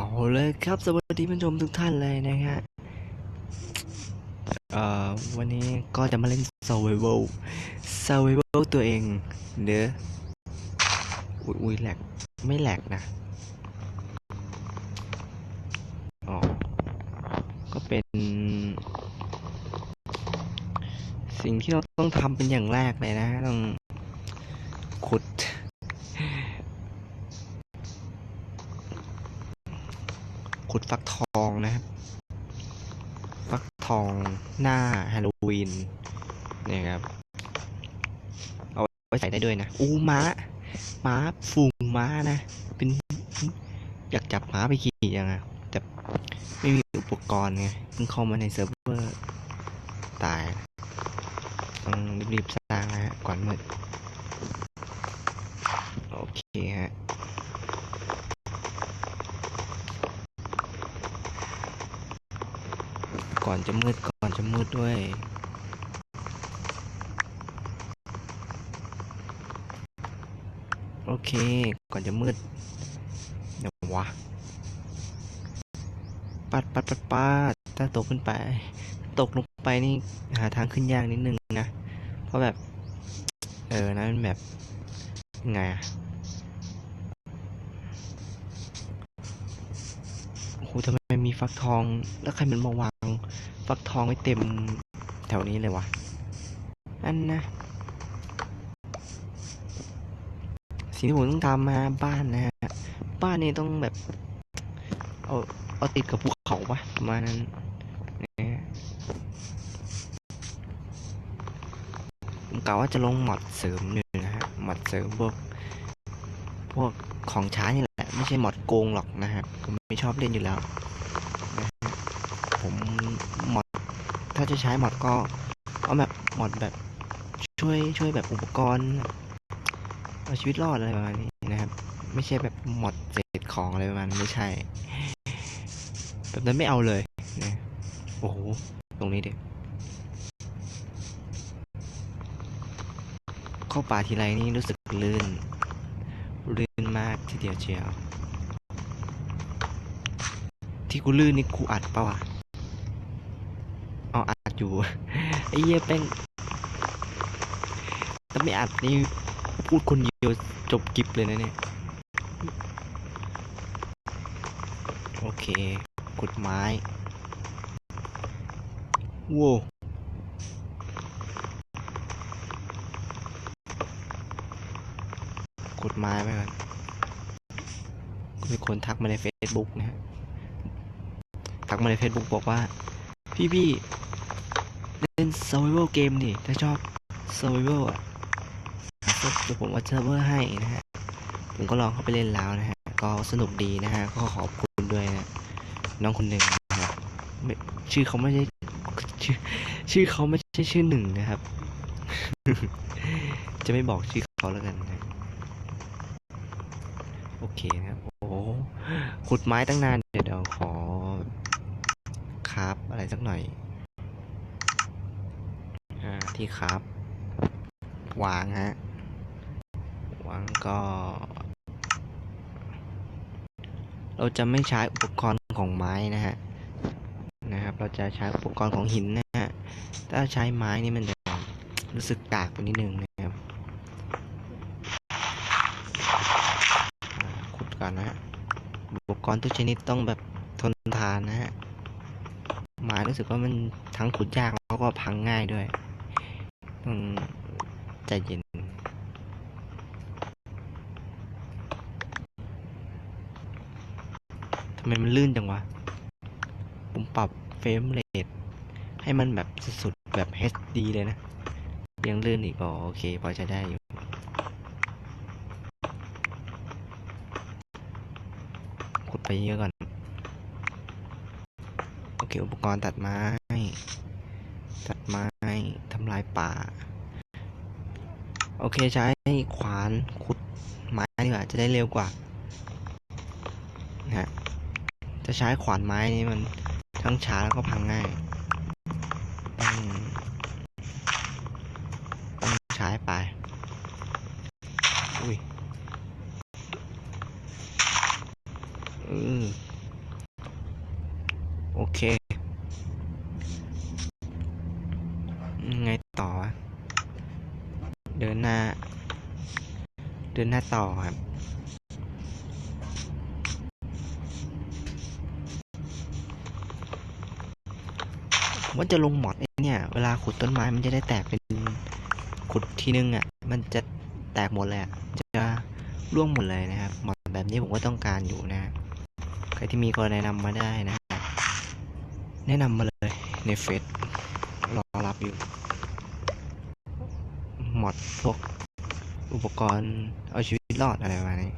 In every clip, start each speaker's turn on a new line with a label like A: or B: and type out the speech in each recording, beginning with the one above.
A: เอาเลยครับ สวัสดีผู้ชมทุกท่านเลยนะฮะเอ่อวันนี้ก็จะมาเล่น survival survival ตัวเองเด้ออุ้ยอุ้ยแหลกไม่แหลกนะอ๋อก็เป็น สิ่งที่เราต้องทำเป็นอย่างแรกเลยนะ ต้องขุด ขุดฟักทองนะครับ ฟักทองหน้าฮาโลวีนเนี่ยครับ เอาไว้ใส่ได้ด้วยนะ อู้ม้า ม้าฝูงม้านะ เป็น อยากจับม้าไปขี่ยังไงแต่ไม่มีอุปกรณ์ไง เพิ่งเข้ามาในเซิร์ฟเวอร์ ตายต้องรีบๆสร้างนะฮะก่อนมืด โอเคฮะ ก่อนจะมืดก่อนจะมืดด้วย โอเค ก่อนจะมืดเดี๋ยววะปัดปัดปัดปัดถ้าตกขึ้นไป ตกลงไปนี่หาทางขึ้นยากนิดนึงนะ เพราะแบบ เออนะมันแบบยังไงอะโอ้โหทำไมมีฟักทอง แล้วใครมันมาวาง ฟักทองไว้เต็มแถวนี้เลยวะอันนะสิ่งที่ผมต้องทำมาบ้านนะฮะบ้านนี้ต้องแบบ เอาเอาติดกับภูเขาปะประมาณนั้นนะผมกะว่าจะลงหมอดเสริมอยู่งนะฮะหมอดเสริมพวกพวกของช้านี่แหละ ไม่ใช่หมอดโกงหรอกนะครับผมไม่ชอบเล่นอยู่แล้ว ผมหมอดถ้าจะใช้หมอดก็เอาแบบหมอดแบบช่วยช่วยแบบอุปกรณ์เอาชีวิตรอดอะไรประมาณนี้นะครับ ไม่ใช่แบบหมอดเศษของอะไรประมาณไม่ใช่ แบบนั้นไม่เอาเลยนะโอ้โห ตรงนี้เดิเข้าป่าทีไรนี่รู้สึกลื่น ลื่นมากทีเดียวเชียว ที่กูลื่นนี่กูอัดปะวะ อยู่ไอ้เหี้ยแป้งถ้าไม่อัดนี่พูดคนเดียวจบกิบเลยนะเนี่ย โอเคขุดไม้ว้าวขุดไม้ไปก่อนมีคนทักมาใน Facebook นะฮะ ทักมาใน Facebook บอกว่า พี่พี่ survival เกมดิถ้าชอบ survival อะเดี๋ยวผมว่าเซิร์ฟเวอร์ให้นะฮะ ผมก็ลองเข้าไปเล่นแล้วนะฮะ ก็สนุกดีนะฮะ ก็ขอบคุณด้วยนะ น้องคนหนึ่งนะครับชื่อเขาไม่ใช่ชื่อชื่อเขาไม่ใช่ชื่อหนึ่งนะครับ จะไม่บอกชื่อเขาแล้วกันนะ โอเคนะครับโอ้ขุดไม้ตั้งนาน เดี๋ยวขอคราฟอะไรสักหน่อย ที่คราฟวางฮะ วางก็ เราจะไม่ใช้อุปกรณ์ของไม้นะฮะ นะครับ เราจะใช้อุปกรณ์ของหินนะฮะ ถ้าใช้ไม้นี่มันจะรู้สึกกากไปนิดนึงนะครับ ขุดก่อนนะฮะ อุปกรณ์ทุกชนิดต้องแบบทนทานนะฮะ ไม้รู้สึกว่ามันทั้งขุดยากแล้วก็พังง่ายด้วย องใจเย็น ทำไมมันลื่นจังวะ ผมปรับเฟรมเรทให้มันแบบสุดๆ แบบ HD เลยนะ ยังลื่นอีกอ๋อโอเค พอจะได้อยู่ ขุดไปเยอะก่อน โอเค อุปกรณ์ตัดไม้ ตัดไม้ ทำลาย ป่า โอเคใช้ขวานขุดไม้ดีกว่าจะได้เร็วกว่านะฮะจะใช้ขวานไม้นี่มันทั้งช้าแล้วก็พังง่าย ต้องต้องใช้ไป อุ้ยเออ ดินหน้าต่อครับว่าจะลงหมอดเนี่ย เวลาขุดต้นไม้มันจะได้แตกเป็นขุดทีนึงอะ มันจะแตกหมดเลยอะ จะร่วงหมดเลยนะครับ หมอดแบบนี้ผมก็ต้องการอยู่นะ ใครที่มีก็แนะนำมาได้นะ แนะนำมาเลยในเฟซรอรับอยู่ หมอดพวก อุปกรณ์เอาชีวิตรอดอะไรประมาณนี้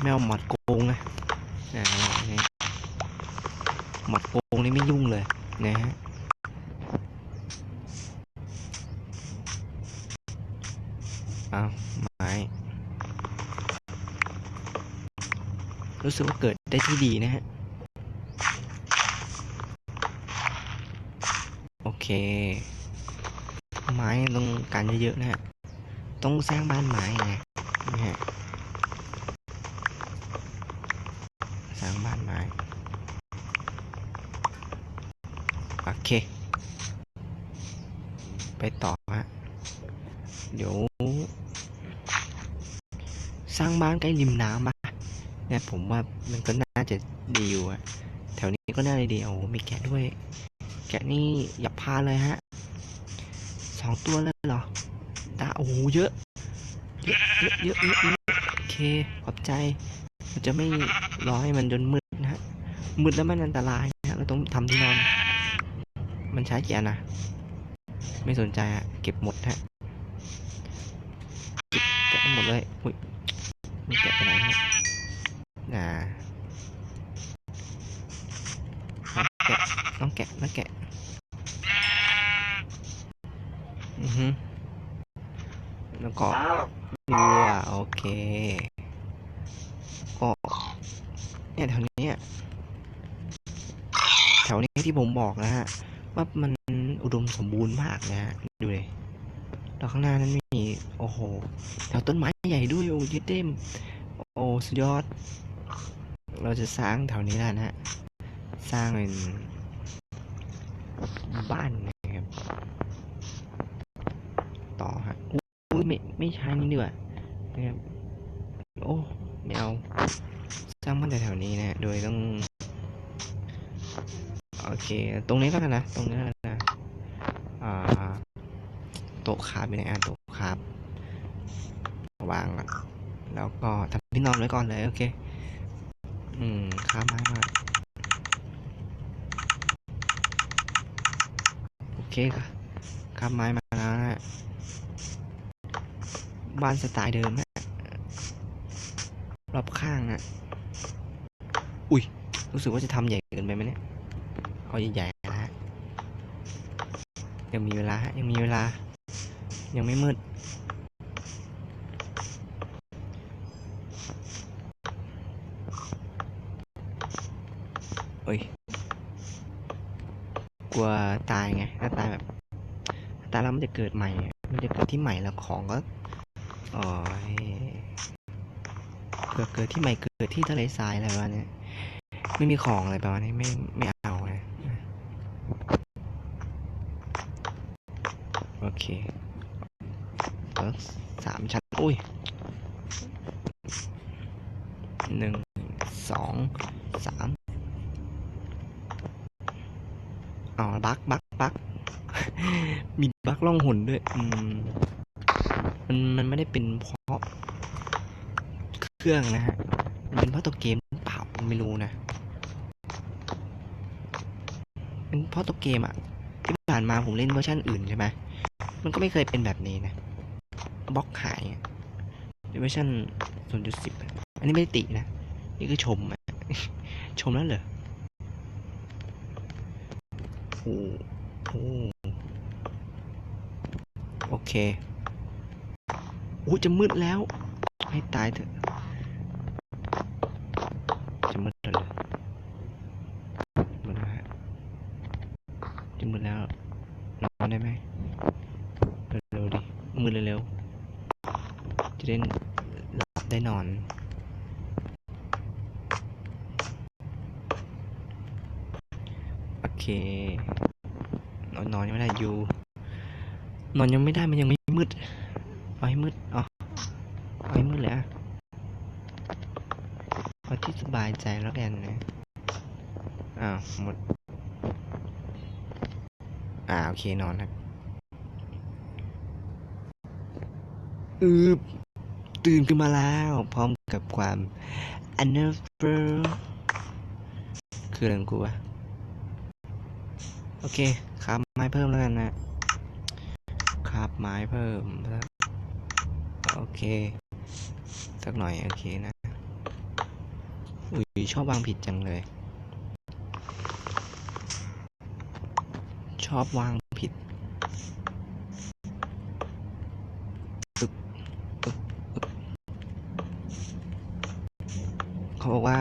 A: ไม่เอาหมอดโกงนะอ่านี่หมอดโกงนี่ไม่ยุ่งเลยนะฮะเอาไม้รู้สึกว่าเกิดได้ที่ดีนะฮะ โอเค ไม้ต้องการเยอะๆนะฮะต้องสร้างบ้านไม้ไงนะฮะสร้างบ้านไม้โอเค ไปต่อฮะเดี๋ยว สร้างบ้านใกล้ริมน้ำปะเนี่ยผมว่ามันก็น่าจะดีอยู่อะแถวนี้ก็น่าจะดีโอ้โหมีแกะด้วย แกะนี่อย่าพลาดเลยฮะ สองตัวเลยเหรอตาโอ้โหเยอะเยอะเยอะเยอะโอเคขอบใจมันจะไม่รอให้มันจนมืดนะฮะมืดแล้วมันอันตรายนะฮะเราต้องทำที่นอน มันใช้กี่อันนะไม่สนใจอะเก็บหมดฮะเก็บหมดเลยอุ้ยมันแกะไปไหนฮะน่าแกะต้องแกะต้องแกะ อือฮึแล้วก็วัวโอเคก็เนี่ยแถวนี้อะแถวนี้ที่ผมบอกนะฮะว่ามันอุดมสมบูรณ์มากนะฮะดูเลยแล้วข้างหน้านั้นมีโอ้โหแถวต้นไม้ใหญ่ด้วยโอ้ยดเด้มโอ้สุดยอด เราจะสร้างแถวนี้แหละนะฮะสร้างเป็นบ้านนะครับ ต่อฮะอุ้ยไม่ไม่ใช้นี่ดีกว่านะครับโอ้ไม่เอาสร้างบ้านแถวๆนี้นะโดยต้องโอเค ตรงนี้แล้วกันนะ ตรงนี้แล้วกันนะอ่าโต๊ะคาบอยู่ไหนอะโต๊ะคาบวางก่อนแล้วก็ทำที่นอนไว้ก่อนเลยโอเค อืมคาบไม้มาโอเคค่ะคาบไม้มาแล้วนะ บ้านสไตล์เดิมนะรอบข้างนะอุ้ย รู้สึกว่าจะทำใหญ่เกินไปไหมเนี่ยเอาใหญ่ๆนะฮะยังมีเวลาฮะยังมีเวลา ยังไม่มืดโอ้ย กลัวตายไงถ้าตายแบบตายแล้วมันจะเกิดใหม่ มันจะเกิดที่ใหม่แล้วของก็ อ้ยเกิดเกิดที่ใหม่เกิดที่ทะเลทรายอะไรประมาณนี้ไม่มีของอะไรประมาณนี้ไม่ไม่เอาเลยโอเคแล้วสามชั้น อุ้ยหนึ่งสองสามอ๋อบักบักบักมีบักล่องหนด้วย อืม มันมันไม่ได้เป็นเพราะเครื่องนะฮะ มันเป็นเพราะตัวเกมหรือเปล่าไม่รู้นะเป็นเพราะตัวเกมอะที่ผ่านมาผมเล่นเวอร์ชันอื่นใช่ไหมมันก็ไม่เคยเป็นแบบนี้นะบล็อกหายเวอร์ชัน0.10 อันนี้ไม่ได้ตินะ นี่คือชมอะชมแล้วเหรอโอ้โหโอเค โอ้จะมืดแล้ว ให้ตายเถอะ จะมืดแล้วมืดแล้วะจะมืดแล้วนอนได้ไหมเร็วๆดิมืดเร็วๆจะได้หลับได้นอนโอเคนอนนอนยังไม่ได้อยู่ นอนยังไม่ได้มันยังไม่มืด เอาให้มืดอ๋อเอาให้มืดเลยอะเอาที่สบายใจแล้วกันนะอ้าวหมด อ่าโอเคนอนครับอืบตื่นขึ้นมาแล้ว พร้อมกับความอันเนอร์คืออะไรของกูวะโอเคครับไม้เพิ่มแล้วกันนะ ครับไม้เพิ่มสัก โอเค สักหน่อยโอเคนะ อุ้ยชอบวางผิดจังเลย ชอบวางผิดเขาบอกว่า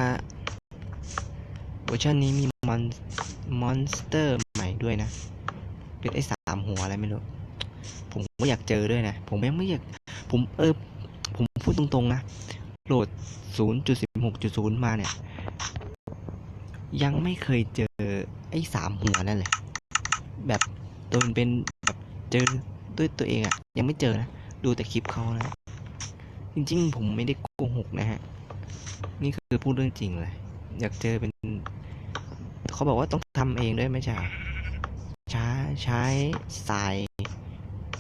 A: เวอร์ชันนี้มีมอนมอนสเตอร์ใหม่ด้วยนะ เป็นไอ้สามหัวอะไรไม่รู้ ผมก็อยากเจอด้วยนะ ผมยังไม่อยาก ผมเออผมพูดตรงๆนะ โหลด 0.16.0 มาเนี่ย ยังไม่เคยเจอไอ้สามหัวนั่นเลย แบบตัวมันเป็นแบบเจอด้วยตัวเองอะยังไม่เจอนะ ดูแต่คลิปเขานะ จริงๆ ผมไม่ได้โกหกนะฮะ นี่คือพูดเรื่องจริงเลย อยากเจอเป็น เขาบอกว่าต้องทำเองด้วยไม่ใช่ใช้ใช้ทราย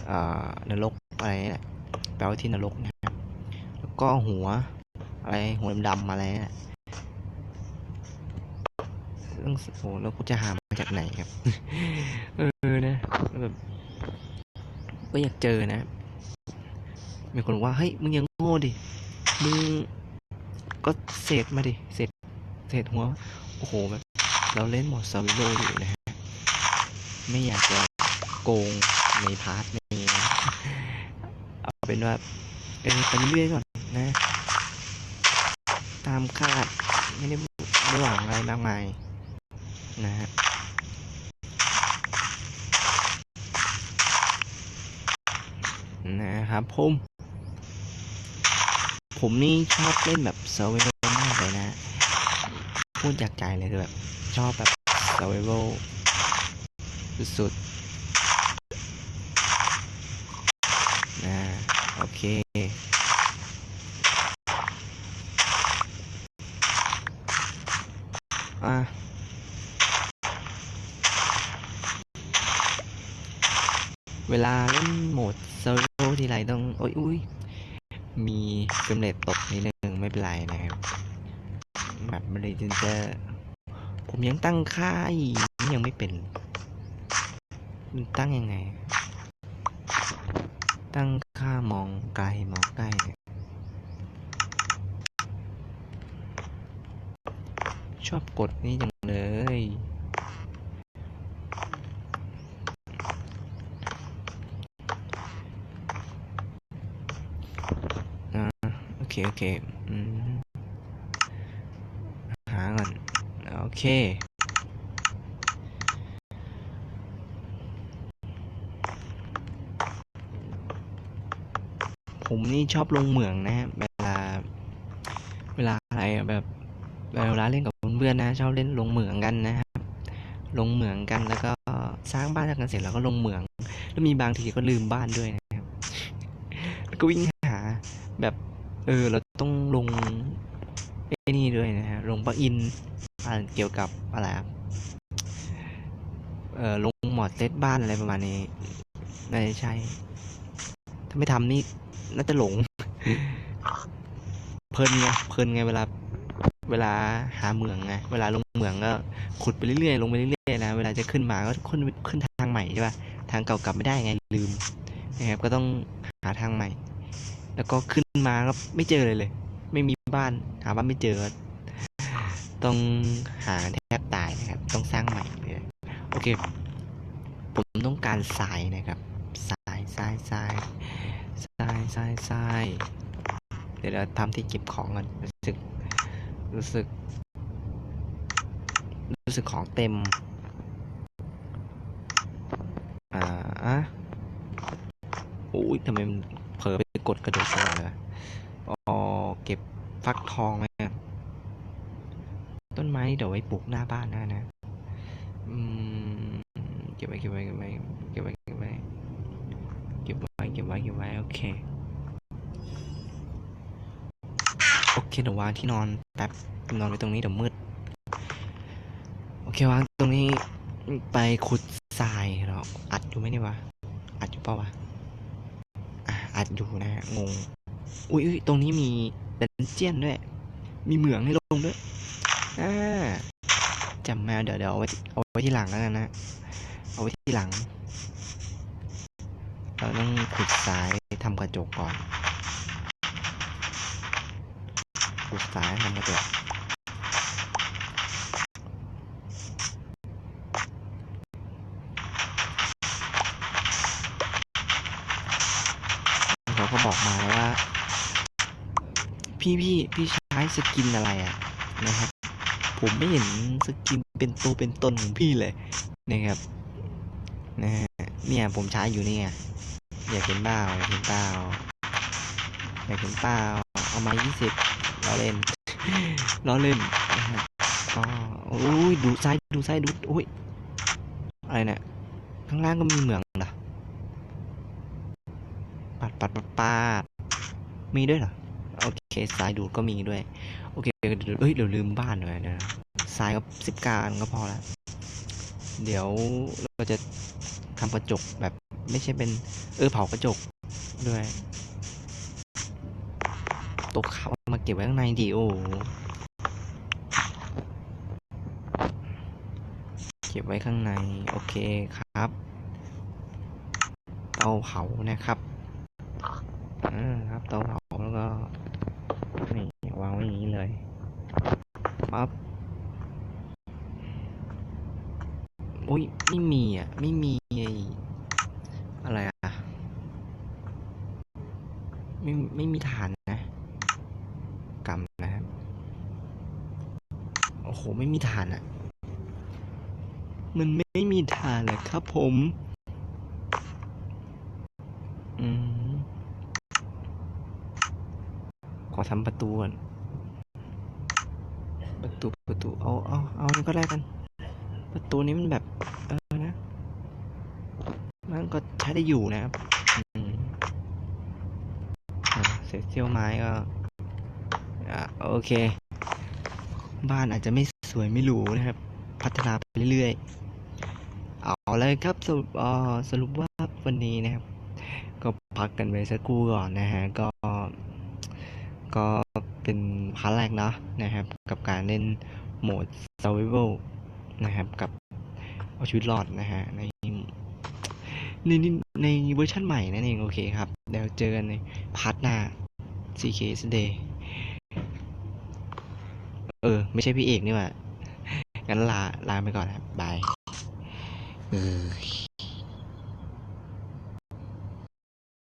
A: เอ่อนรกอะไรนี่แหละ ลว่าที่นรกนะครับ แล้วก็หัว อะไรหัวดำๆอะไรนี่แหละซึ่งโอ้แล้วกูจะหามาจากไหนครับ เออนะแบบก็อยากเจอนะ มีคนว่าเฮ้ยมึงยังโง่ดิ มึงก็เศษมาดิเศษเศษหัว โอ้โหแบบเราเล่นหมดซาวิโลอยู่นะฮะ ไม่อยากจะโกงในพาร์ทนี้ เป็นว่าเออไปเรื่อยๆก่อนนะ ตามคาดไม่ได้ไม่หวังอะไรมากมายนะฮะนะครับผม ผมนี่ชอบเล่นแบบ survival มากเลยนะพูดจากใจเลยคือแบบชอบแบบ survival สุดๆนะโอเค อะ เวลาเล่นโหมด survival ทีไรต้องโอ้ยอุ้ยมีเฟรมเรทตกนิดนึงไม่เป็นไรนะครับแบบไม่ได้จินเจอผมยังตั้งค่าอีกยังไม่เป็น มันตั้งยังไง ตั้งค่ามองไกลมองใกล้เนี่ยชอบกดนี่จังเลย อ่า คโอเคอืมหาก่อน โอเค ผมนี่ชอบลงเหมืองนะฮะเวลา เวลาอะไรแบบเวลาเล่นกับเพื่อนๆนะ ชอบเล่นลงเหมืองกันนะครับ ลงเหมืองกันแล้วก็สร้างบ้านกันเสร็จแล้วก็ลงเหมือง แล้วมีบางทีก็ลืมบ้านด้วยนะครับ แล้วก็วิ่งหาแบบ เออ เราต้องลงไอ้นี่ด้วยนะฮะ ลงปลั๊กอินอ่าเกี่ยวกับอะไรเออลงหมอดเซตบ้านอะไรประมาณนี้น่าจะใช่ ถ้าไม่ทำนี่น่าจะหลง เพลินไง เพลินไงเวลา เวลาหาเหมืองไง เวลาลงเหมืองก็ขุดไปเรื่อยๆ ลงไปเรื่อยๆนะ เวลาจะขึ้นมาก็ขึ้นขึ้นทางใหม่ใช่ป่ะ ทางเก่ากลับไม่ได้ไงลืมนะครับ ก็ต้องหาทางใหม่ แล้วก็ขึ้นมาก็ไม่เจอเลยเลย ไม่มีบ้านหาบ้านไม่เจอ ต้องหาแทบตายนะครับ ต้องสร้างใหม่เลยโอเค ผมต้องการทรายนะครับทรายทรายทรายทรายทรายทรายเดี๋ยวเราทำที่เก็บของกันรู้สึก รู้สึก รู้สึกของเต็ม อ่าอะโอ้ยทำไมมัน กดกระโดดตลอดเลยอ๋อเก็บฟักทองไว้อะต้นไม้เดี๋ยวไว้ปลูกหน้าบ้านนะนะอืมเก็บไว้เก็บไว้เก็บไว้เก็บไว้เก็บไว้เก็บไว้เก็บไว้เก็บไว้โอเคโอเคเดี๋ยววางที่นอนแป๊บนอนไว้ตรงนี้เดี๋ยวมืดโอเควางตรงนี้ไปขุดทรายเราอัดอยู่ไหมเนี่ยวะอัดอยู่เปล่าวะ อัดอยู่นะฮะงงอุ้ยตรงนี้มีดันเจียนด้วย มีเหมืองให้ลงด้วยอ่าจำมาเดี๋ยวเดี๋ยวเอาไว้เอาไว้ที่หลังแล้วกันนะเอาไว้ที่หลัง เราต้องขุดทรายทำกระจกก่อนขุดทรายทำกระจก พี่พี่พี่ใช้สกินอะไรอะนะครับ ผมไม่เห็นสกินเป็นตัวเป็นตนของพี่เลยนะครับนะฮะเนี่ยผมใช้อยู่เนี่ยอยากเห็นเปล่าอยากเห็นเปล่าอยากเห็นเปล่าเอามายี่สิบล้อเล่นล้อเล่นนะครับอ๋อโอ้ยดูซ้ายดูซ้ายดูโอ้ยอะไรเนี่ยข้างล่างก็มีเหมืองเหรอปัดปัดปัดปัดมีด้วยเหรอ โอเคสายดูดก็มีด้วย โอเคเดี๋ยวเอ้ยเดี๋ยวลืมบ้านเลยนะสายก็สิบการก็พอละเดี๋ยวเราจะทำกระจกแบบไม่ใช่เป็นเออเผากระจกด้วยตกขาเอามาเก็บไว้ข้างในดิโอเก็บไว้ข้างใน โอเคครับเตาเผานะครับ อ่าครับเตาเผาแล้วก็นี่วางไว้อย่างนี้เลยปั๊บโอ้ยไม่มีอะ ไม่มีไอ้อะไรอะ ไม่ไม่มีฐานนะกำนะครับ โอ้โห ไม่มีฐานอะ มันไม่มีฐานเลยครับผม อืม ขอทำประตูก่อน ประตู ประตู เอา เอา เอานี่ก็ได้กัน ประตูนี้มันแบบ เออนะ มันก็ใช้ได้อยู่นะครับเศษเสี้ยวไม้ก็อะโอเค บ้านอาจจะไม่สวยไม่หรูนะครับ พัฒนาไปเรื่อยๆ เอาเลยครับสรุปสรุปว่าวันนี้นะครับ ก็พักกันไปสักครู่ก่อนนะฮะก็ ก็เป็นพาร์ทแรกเนาะนะครับ กับการเล่นโหมด survival นะครับ กับเอาชีวิตรอดนะฮะในในในในเวอร์ชันใหม่นั่นเอง โอเคครับ เดี๋ยวเจอกันในพาร์ทหน้า CK Day เออ ไม่ใช่พี่เอกนี่หว่างั้นลาลาไปก่อนครับบายเออ